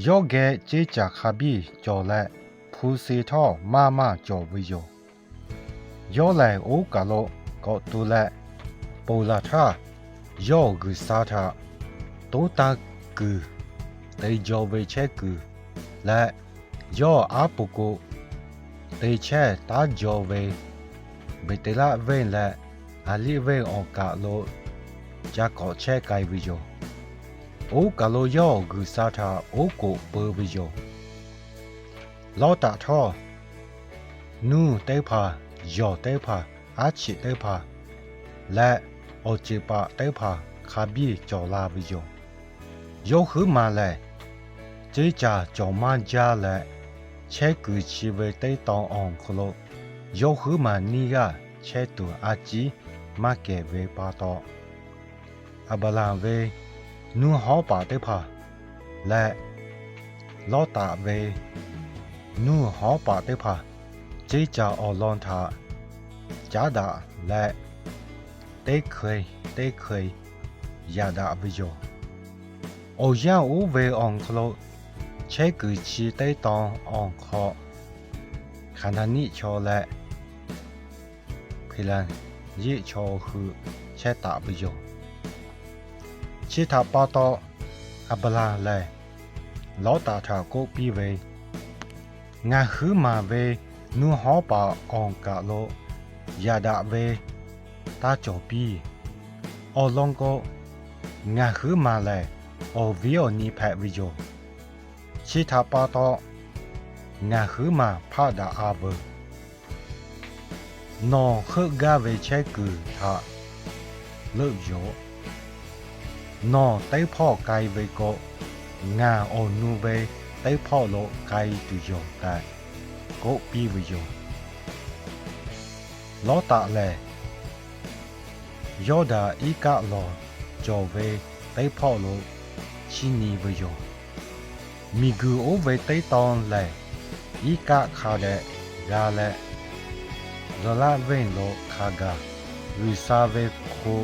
โอเกเจจาคาบีจอและผู้สีทอมามาจอวิโยโอแลโอกาโลก็ตุและปูลาทาโยกุสาทาตูตากือเตยจอเวเชกือและโยออาปุกุเตยเชตาจอเวเบเตละเวนและอาลีเวนออกาโลจะก็เชไกวิโย โอกะโลยอกุสาทาโอโกเปอบิโยลอตาทอนูเตพายอเตพาอาชิเตพาและโอจิปะเตพาคาบีจอลาบิโยโยหือมาแลเจจาจอมาจาและเชกุชิเวเตตองอองคโลโยหือมานีกาเชตุอาจีมาเกเวปาตออบาลาเว นูฮอป่าเตพาและลอตาเวนูฮอป่าเตพาเจจาออลอนทาจาดาและเตเคยเตเคยยาดาวิโยโอยาอูเวอองคลใช้กือชีเตตองอองคอขันธนิชอและพิลันยิชอคือใช้ตาวิโย ချေတာပါတော့အပလာလဲလောတာထာကိုပြီးဝေငါဟူမာဝေနူဟောပါအောင်ကလောယာဒဝေတာချောပီအောလွန်ကိုငါဟူမာလဲအောဗီယိုနီဖက်ဗီယိုချေတာပါတော့ငါဟူမာဖာဒါအာဘနော်ခဂဝေချေကူသာလောက်ရော ตองาหือมาพาดาอาเวนอฮึกาเวเชกุทาเลิกโย no tay pho cai về cô nga ô nu về tay pho lộ cai tu yo ta cô pi về yo lo ta le yo da i ka lo cho về tay pho lộ chi ni về yo mi gu ô về tay ton le i ka kha de ga le lo la ven lo kha ga ru sa ve ko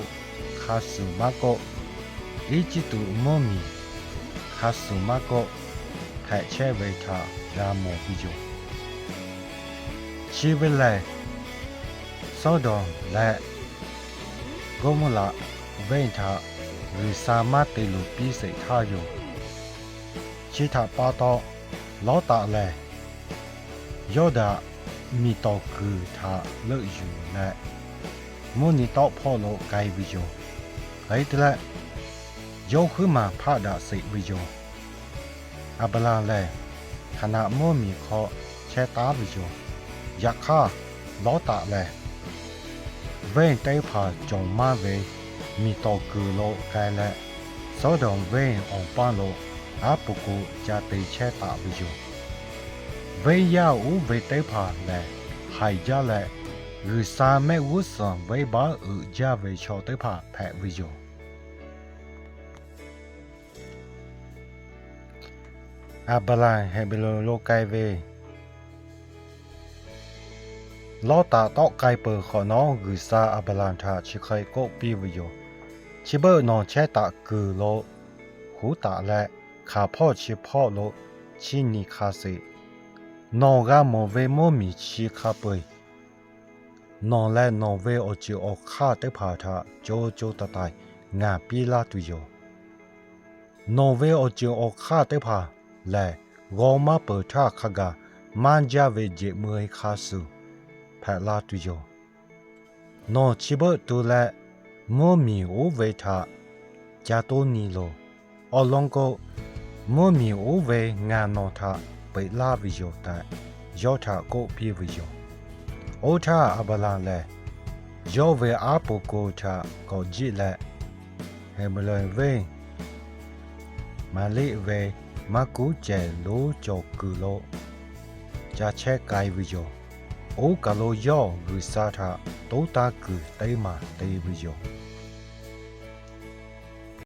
kha su ma ko อีจิตุมอมีคาสุมาโกแผ่เชเวทารามโมปิโยชีเวลเลซอดอนและโกมลาเวนทาหรือสามารถติลุปีเสทาโยชิทาปาโตลอตาแลยอดามีตอคือทาเลอยู่และมุนิตอพ่อโลไกวิโยไอ้ตละ ยงขึ้นมาพระดาสิวิโยอับลาแลขณะมั่มีเคาะแช่ตาวิโยยักข้าล้อตาแลเว้นได้ผ่าจงมาเวมีตอกือโลแกและสอดองเว้นอองป้นโลอาปุกูจะตีแช่ตาวิโยเว้ยาอูเวได้ผ่าแลหายยาแลหรือสามแม่วุฒิสอนไว้บ้าอือยาเวชอได้ผ่าแผลวิโย อาบลาเฮเบโลโลไกเวลอตาตอกไกเปอขอน้องกุซาอาบลานทาชิไคโกปีวิโยชิเบอร์นอนแชตากือโลหูตาและขาพ่อชิพ่อโลชินิคาเซนองกาโมเวโมมีชิคาเปยนอนและนอนเวอจิโอคาเตพาทาโจโจตาตายงาปีลาตุโยนอนเวอจิโอคาเตพา လဲဂေါမပထခဂမန်ဂျဝေဂျေမွေခါဆုဖက်လာတူယောနောချိဘတူလဲမောမီအိုဝေထဂျာတိုနီလိုအလောင်ကိုမောမီအိုဝေငါနောထပိလာဝီယောတယောထကိုပြေဝီယောအိုထအဘလာလဲယောဝေအပူကိုထကိုဂျီလဲဟေမလွန်ဝေမလေးဝေ မကူကျဲလိုကြောကူလိုဂျာချက်ကိုင်ဝီယောအိုကလိုယောဂူစာထတိုတာကူတေးမာတေးဝီယော